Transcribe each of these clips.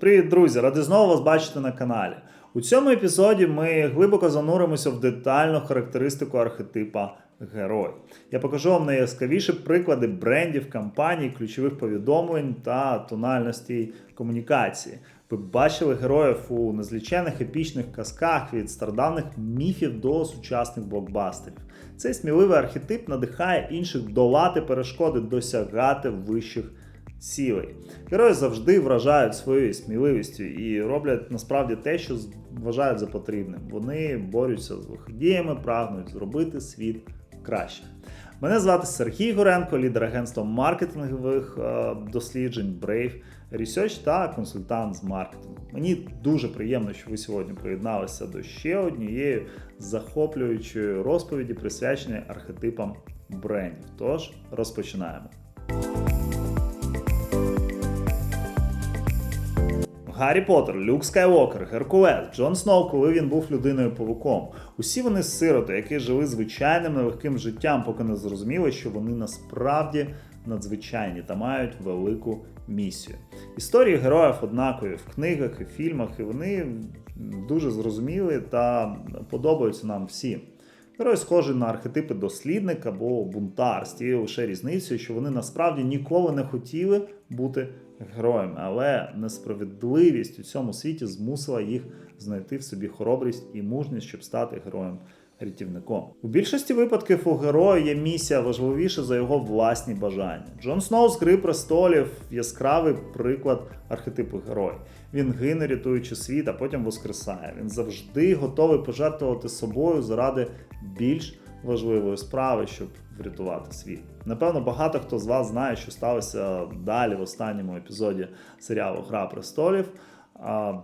Привіт, друзі! Ради знову вас бачити на каналі. У цьому епізоді ми глибоко зануримося в детальну характеристику архетипа герой. Я покажу вам найяскравіші приклади брендів, компаній, ключових повідомлень та тональностей комунікації. Ви бачили героїв у незліченних епічних казках від стародавних міфів до сучасних блокбастерів. Цей сміливий архетип надихає інших долати перешкоди, досягати вищих цілей. Герої завжди вражають своєю сміливістю і роблять насправді те, що вважають за потрібним. Вони борються з виходіями, прагнуть зробити світ краще. Мене звати Сергій Горенко, лідер агентства маркетингових е, досліджень Brave Research та консультант з маркетингу. Мені дуже приємно, що ви сьогодні приєдналися до ще однієї захоплюючої розповіді, присвяченої архетипам брендів. Тож розпочинаємо. Гаррі Поттер, Люк Скайуокер, Геркулес, Джон Сноу, коли він був людиною павуком. Усі вони сироти, які жили звичайним нелегким життям, поки не зрозуміли, що вони насправді надзвичайні та мають велику місію. Історії героїв однакові в книгах і фільмах, і вони дуже зрозумілі та подобаються нам всім. Герой схожий на архетипи дослідник або бунтар з тією лише різницею, що вони насправді ніколи не хотіли бути героями, але несправедливість у цьому світі змусила їх знайти в собі хоробрість і мужність, щоб стати героєм. Рятівником у більшості випадків у героя є місія важливіша за його власні бажання. Джон Сноу з Гри престолів яскравий приклад архетипу героя. Він гине, рятуючи світ, а потім воскресає. Він завжди готовий пожертвувати собою заради більш важливої справи, щоб врятувати світ. Напевно, багато хто з вас знає, що сталося далі в останньому епізоді серіалу Гра престолів.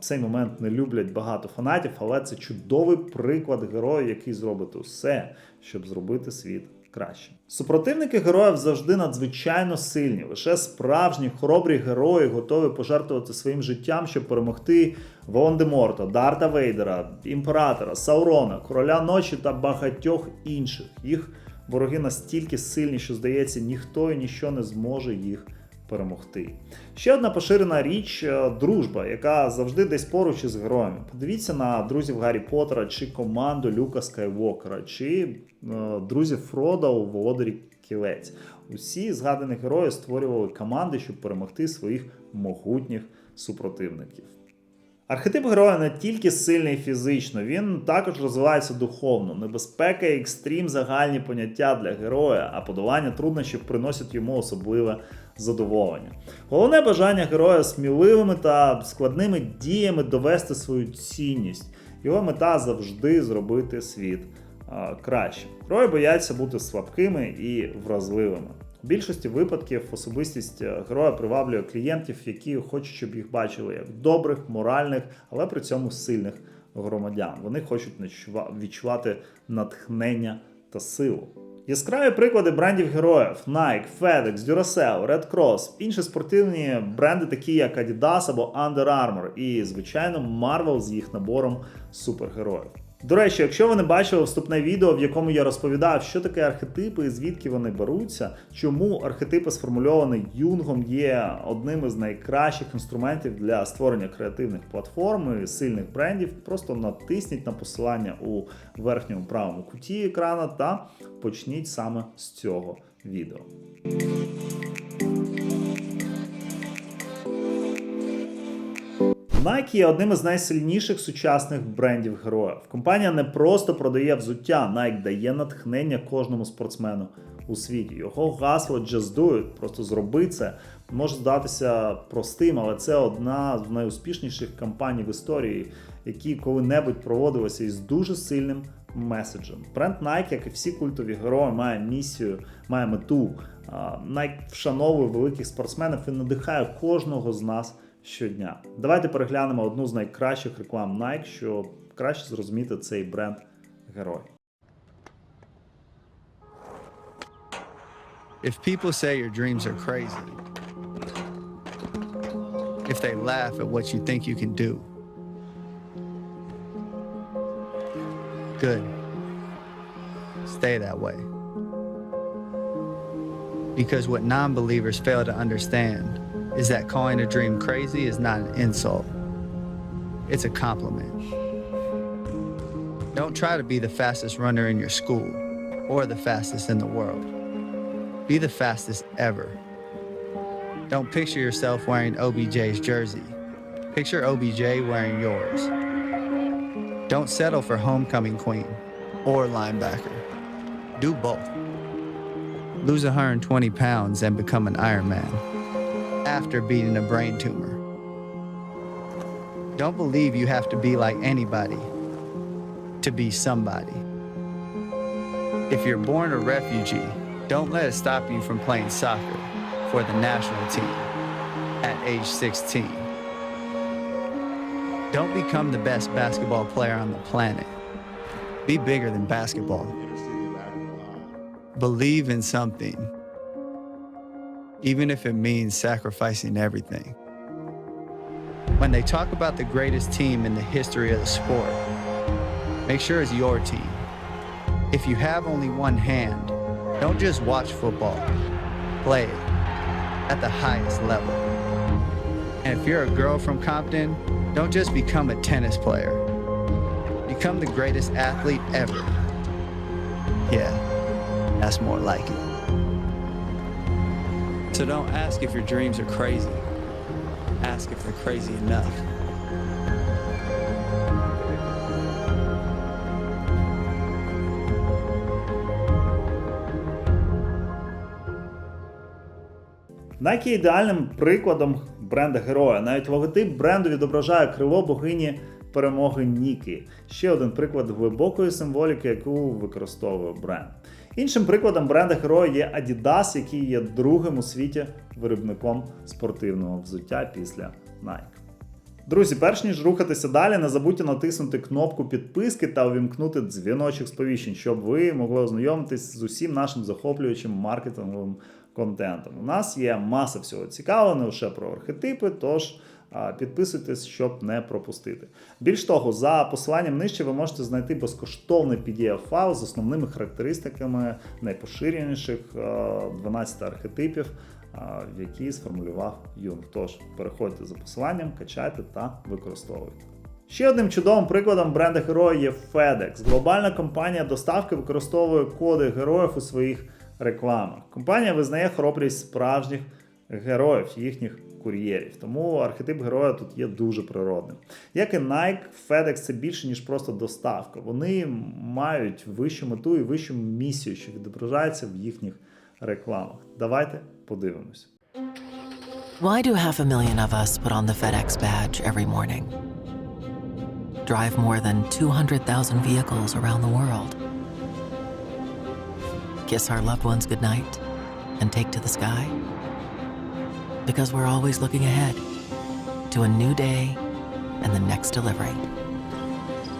Цей момент не люблять багато фанатів, але це чудовий приклад героя, який зробить усе, щоб зробити світ краще. Супротивники героїв завжди надзвичайно сильні. Лише справжні хоробрі герої готові пожертвувати своїм життям, щоб перемогти Волан-де-Морта, Дарта Вейдера, імператора, Саурона, короля ночі та багатьох інших. Їх вороги настільки сильні, що здається, ніхто і ніщо не зможе їх перемогти. Ще одна поширена річ е, дружба, яка завжди десь поруч із героями. Подивіться на друзів Гаррі Поттера, чи команду Люка Скайвокера, чи е, друзів Фрода у Володарі Кілець. Усі згадані герої створювали команди, щоб перемогти своїх могутніх супротивників. Архетип героя не тільки сильний фізично, він також розвивається духовно. Небезпека і екстрім загальні поняття для героя, а подолання труднощів приносять йому особливе задоволення. Головне бажання героя сміливими та складними діями довести свою цінність. Його мета завжди зробити світ а, кращим. Герої бояться бути слабкими і вразливими. У більшості випадків особистість е, героя приваблює клієнтів, які хочуть, щоб їх бачили як добрих, моральних, але при цьому сильних громадян. Вони хочуть відчувати натхнення та силу. Яскраві приклади брендів героїв: Nike, FedEx, Duracell, Red Cross, інші спортивні бренди, такі як Adidas або Under Armour, і, звичайно, Marvel з їх набором супергероїв. До речі, якщо ви не бачили вступне відео, в якому я розповідав, що таке архетипи і звідки вони беруться, чому архетипи сформульовані Юнгом є одним із найкращих інструментів для створення креативних платформ і сильних брендів, просто натисніть на посилання у верхньому правому куті екрана та почніть саме з цього відео. Nike є одним із найсильніших сучасних брендів героїв. Компанія не просто продає взуття, Nike дає натхнення кожному спортсмену у світі. Його гасло Just Do It, просто зроби це, може здатися простим, але це одна з найуспішніших компаній в історії, які коли-небудь проводилися із дуже сильним меседжем. Бренд Nike, як і всі культові герої, має місію, має мету. Nike вшановує великих спортсменів і надихає кожного з нас щодня. Давайте переглянемо одну з найкращих реклам Nike, щоб краще зрозуміти цей бренд герой. If people say your dreams are crazy, if they laugh at what you think you can do, good. Stay that way. Because what non believers fail to understand is that calling a dream crazy is not an insult, it's a compliment. Don't try to be the fastest runner in your school or the fastest in the world. Be the fastest ever. Don't picture yourself wearing OBJ's jersey. Picture OBJ wearing yours. Don't settle for homecoming queen or linebacker. Do both. Lose 120 pounds and become an Ironman after beating a brain tumor. Don't believe you have to be like anybody to be somebody. If you're born a refugee, don't let it stop you from playing soccer for the national team at age 16. Don't become the best basketball player on the planet. Be bigger than basketball. Believe in something, even if it means sacrificing everything. When they talk about the greatest team in the history of the sport, make sure it's your team. If you have only one hand, don't just watch football, play it at the highest level. And if you're a girl from Compton, don't just become a tennis player, become the greatest athlete ever. Yeah, that's more like it. So don't ask if your dreams are crazy, ask if they're crazy enough. Nike ідеальним прикладом бренда героя. Навіть логотип бренду відображає крило богині перемоги Ніки. Ще один приклад глибокої символіки, яку використовує бренд. Іншим прикладом бренда героя є Adidas, який є другим у світі виробником спортивного взуття після Nike. Друзі, перш ніж рухатися далі, не забудьте натиснути кнопку підписки та увімкнути дзвіночок сповіщень, щоб ви могли ознайомитись з усім нашим захоплюючим маркетинговим контентом. У нас є маса всього цікавого, не лише про архетипи, тож підписуйтесь, щоб не пропустити. Більш того, за посиланням нижче ви можете знайти безкоштовний PDF-файл з основними характеристиками найпоширеніших 12 архетипів, які сформулював Юнг. Тож переходьте за посиланням, качайте та використовуйте. Ще одним чудовим прикладом бренда героя є FedEx. Глобальна компанія доставки використовує коди героїв у своїх рекламах. Компанія визнає хоробрість справжніх героїв, їхніх кур'єрів. Тому архетип героя тут є дуже природним. Як і Nike, FedEx це більше, ніж просто доставка. Вони мають вищу мету і вищу місію, що відображається в їхніх рекламах. Давайте подивимось. Why do half a million of us put on the FedEx badge every morning? Drive more than 200,000 vehicles around the world? Kiss our loved ones goodnight and take to the sky? Because we're always looking ahead to a new day and the next delivery.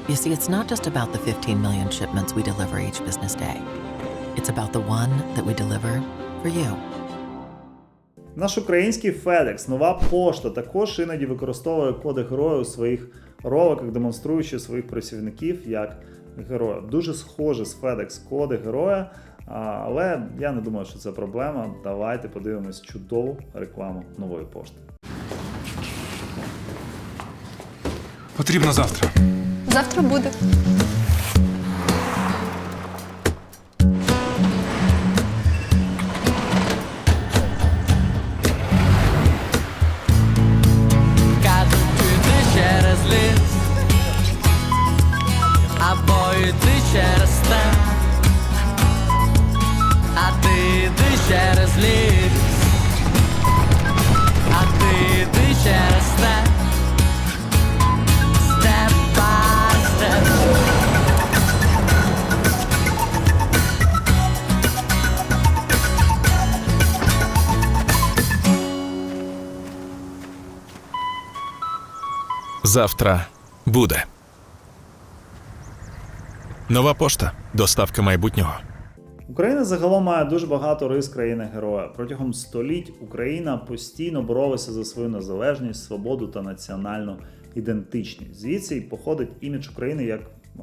You see, it's not just about the 15 million shipments we deliver each business day. It's about the one that we deliver for you. Наш український FedEx, нова пошта, також іноді використовує коди героя у своїх роликах, демонструючи своїх працівників як героїв. Дуже схоже з FedEx коди героя, але я не думаю, що це проблема. Давайте подивимось чудову рекламу нової пошти. Потрібно завтра. Завтра буде. Через ліс, або йти через степ, а ти йди через ліс, а ти йди через степ, степ by степ. Завтра буде. Нова пошта. Доставка майбутнього. Україна загалом має дуже багато рис країни героя. Протягом століть Україна постійно боролася за свою незалежність, свободу та національну ідентичність. Звідси й походить імідж України як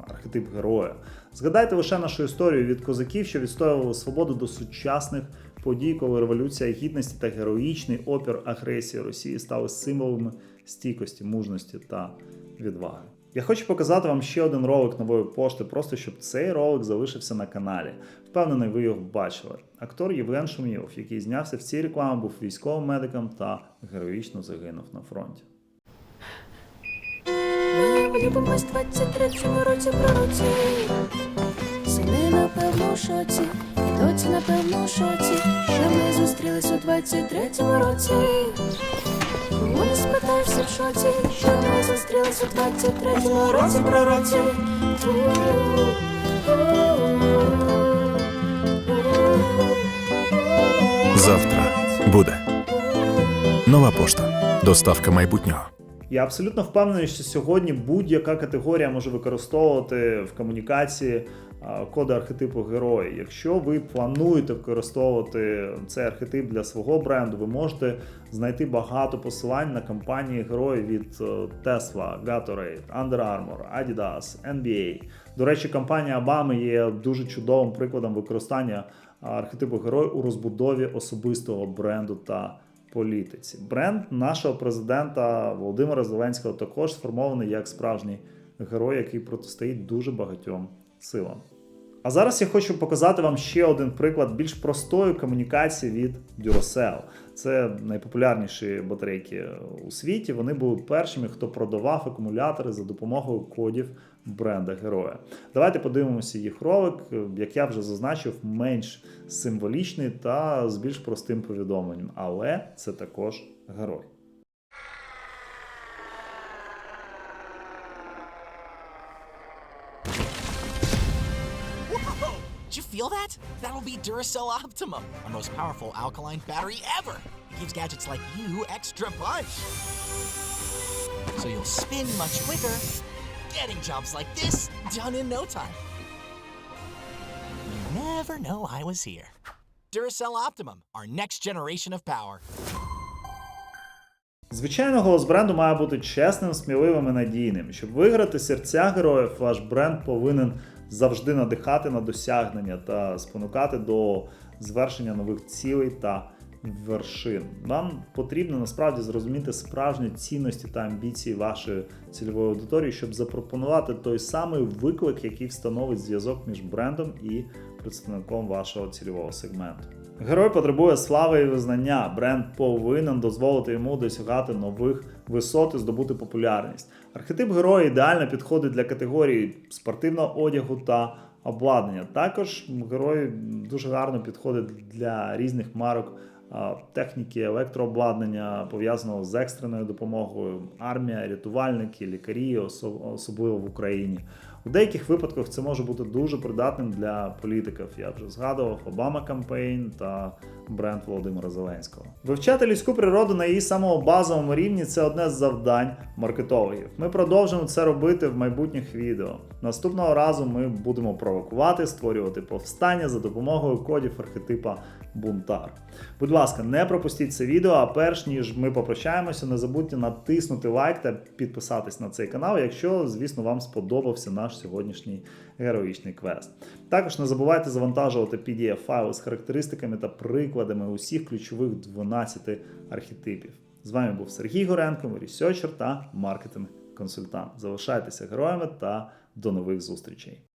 архетип героя. Згадайте лише нашу історію від козаків, що відстоювали свободу до сучасних подій, коли революція гідності та героїчний опір агресії Росії стали символами стійкості, мужності та відваги. Я хочу показати вам ще один ролик нової пошти, просто щоб цей ролик залишився на каналі. Впевнений, ви його бачили. Актор Євген Шумілов, який знявся в цій рекламі, був військовим медиком та героїчно загинув на фронті. Ми полюбимось 23-му році пророці. Сини напевно в шоці, і доці напевно в шоці, що ми зустрілись у 23-му році. Вони спитаєшся в шоці, що ми зустрілися в 23-му році пророці. Завтра буде. Нова пошта. Доставка майбутнього. Я абсолютно впевнений, що сьогодні будь-яка категорія може використовувати в комунікації коди архетипу герої. Якщо ви плануєте використовувати цей архетип для свого бренду, ви можете знайти багато посилань на компанії герої від е, Tesla, Gatorade, Under Armour, Adidas, NBA. До речі, компанія Obama є дуже чудовим прикладом використання архетипу герой у розбудові особистого бренду та політиці. Бренд нашого президента Володимира Зеленського також сформований як справжній герой, який протистоїть дуже багатьом силам. А зараз я хочу показати вам ще один приклад більш простої комунікації від Duracell. Це найпопулярніші батарейки у світі. Вони були першими, хто продавав акумулятори за допомогою кодів бренда героя. Давайте подивимося їх ролик, як я вже зазначив, менш символічний та з більш простим повідомленнем. Але це також герой. Did you feel that? That'll be Duracell Optimum, our most powerful alkaline battery ever. It gives gadgets like you extra punch. So you'll spin much quicker, getting jobs like this done in no time. You never know I was here. Duracell Optimum, our next generation of power. Звичайно, голос бренду має бути чесним, сміливим і надійним. Щоб виграти серця героїв, ваш бренд повинен завжди надихати на досягнення та спонукати до звершення нових цілей та вершин. Вам потрібно насправді зрозуміти справжні цінності та амбіції вашої цільової аудиторії, щоб запропонувати той самий виклик, який встановить зв'язок між брендом і представником вашого цільового сегменту. Герой потребує слави і визнання. Бренд повинен дозволити йому досягати нових висот і здобути популярність. Архетип героя ідеально підходить для категорії спортивного одягу та обладнання. Також герой дуже гарно підходить для різних марок техніки, електрообладнання, пов'язаного з екстреною допомогою, армія, рятувальники, лікарі, осо- особливо в Україні. У деяких випадках це може бути дуже придатним для політиків. Я вже згадував Обама кампейн та бренд Володимира Зеленського. Вивчати людську природу на її самому базовому рівні це одне з завдань маркетологів. Ми продовжимо це робити в майбутніх відео. Наступного разу ми будемо провокувати, створювати повстання за допомогою кодів архетипа бунтар. Будь ласка, не пропустіть це відео. А перш ніж ми попрощаємося, не забудьте натиснути лайк та підписатись на цей канал, якщо, звісно, вам сподобався наш сьогоднішній героїчний квест. Також не забувайте завантажувати pdf файли з характеристиками та прикладами усіх ключових 12 архетипів. З вами був Сергій Горенко, ресерчер та маркетинг-консультант. Залишайтеся героями та до нових зустрічей.